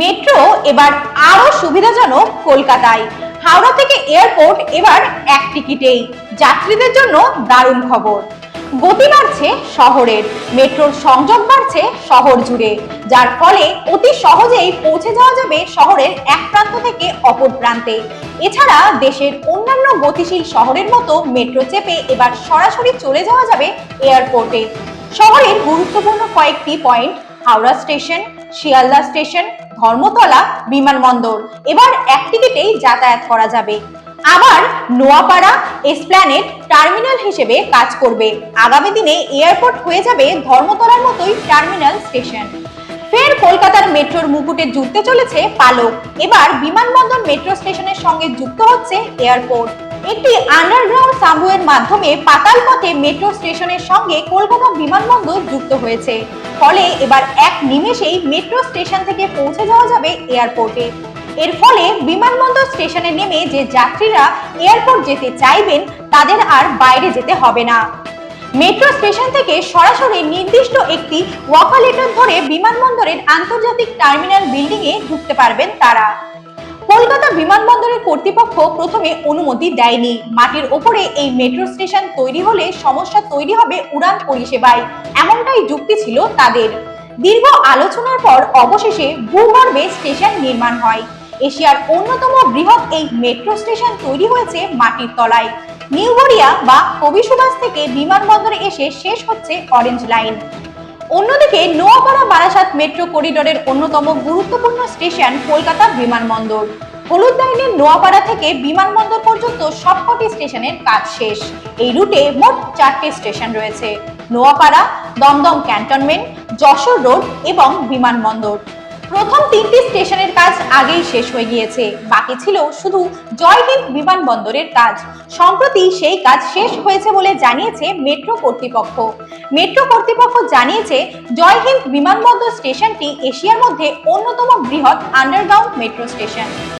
Metro এবার আরও সুবিধাজনক কলকাতায়। হাওড়া থেকে এয়ারপোর্ট এবার এক টিকিটেই। যাত্রীদের জন্য দারুণ খবর। গতি বাড়ছে শহরের। মেট্রোর সংযোগ বাড়ছে শহর জুড়ে, যার ফলে অতি সহজেই পৌঁছে যাওয়া যাবে শহরের এক প্রান্ত থেকে অপর প্রান্তে। এছাড়া দেশের অন্যান্য গতিশীল শহরের মতো মেট্রো চেপে এবার সরাসরি চলে যাওয়া যাবে এয়ারপোর্টে। শহরের গুরুত্বপূর্ণ কয়েকটি point, Howrah station, Sealdah station, Dharmatala, বিমানবন্দর। এবার এক টিকিটেই যাতায়াত করা যাবে। আবার নোয়াপাড়া এসপ্ল্যানেড টার্মিনাল হিসেবে কাজ করবে। আগামী দিনে এয়ারপোর্ট হয়ে যাবে ধর্মতলার মতোই টার্মিনাল স্টেশন। ফের কলকাতার মেট্রোর মুকুটে জুড়তে চলেছে পালক। এবার বিমানবন্দর মেট্রো স্টেশনের সঙ্গে যুক্ত হচ্ছে এয়ারপোর্ট। একটি আন্ডারগ্রাউন্ড সাবওয়ের মাধ্যমে পাতাল পথে মেট্রো স্টেশনের সঙ্গে কলকাতা বিমানবন্দর যুক্ত হয়েছে। ফলে এবার এক নিমেষেই মেট্রো স্টেশন থেকে পৌঁছে যাওয়া যাবে এয়ারপোর্টে। এর ফলে বিমানবন্দর স্টেশনে নেমে যে যাত্রীরা এয়ারপোর্ট যেতে চাইবেন, তাদের আর বাইরে যেতে হবে না। মেট্রো স্টেশন থেকে সরাসরি নির্দিষ্ট একটি ওয়াকালেটর ধরে বিমানবন্দরের আন্তর্জাতিক টার্মিনাল বিল্ডিং এ ঢুকতে পারবেন তারা। কলকাতা বিমানবন্দরের কর্তৃপক্ষ প্রথমে অনুমতি দেয়নি। মাটির ওপরে এই মেট্রো স্টেশন তৈরি হলে সমস্যা তৈরি হবে উড়ান পরিষেবায়। এমনটাই যুক্তি ছিল তাদের। দীর্ঘ আলোচনার পর অবশেষে ভূগর্ভে স্টেশন নির্মাণ হয়। এশিয়ার অন্যতম বৃহৎ এই মেট্রো স্টেশন তৈরি হয়েছে মাটির তলায়। নিউ গড়িয়া বা কবি সুভাষ থেকে বিমানবন্দরে এসে শেষ হচ্ছে অরেঞ্জ লাইন অন্যদিকে নোয়াপাড়া বারাসাত মেট্রো করিডোরের অন্যতম গুরুত্বপূর্ণ স্টেশন কলকাতা বিমানবন্দর। হলুদ লাইনের নোয়াপাড়া থেকে বিমানবন্দর পর্যন্ত সবকটি স্টেশনের কাজ শেষ। এই রুটে মোট চারটি স্টেশন রয়েছে। নোয়াপাড়া, দমদম ক্যান্টনমেন্ট যশোর রোড এবং বিমানবন্দর। প্রথম তিনটি স্টেশনের কাজ আগেই শেষ হয়ে গিয়েছে। বাকি ছিল শুধু জয়দ্বীপ বিমানবন্দরের কাজ। সম্প্রতি সেই কাজ শেষ হয়েছে বলে জানিয়েছে মেট্রো কর্তৃপক্ষ। মেট্রো কর্তৃপক্ষ জানিয়েছে, জয়হিন্দ বিমানবন্দর স্টেশনটি এশিয়ার মধ্যে অন্যতম বৃহৎ আন্ডারগ্রাউন্ড মেট্রো স্টেশন।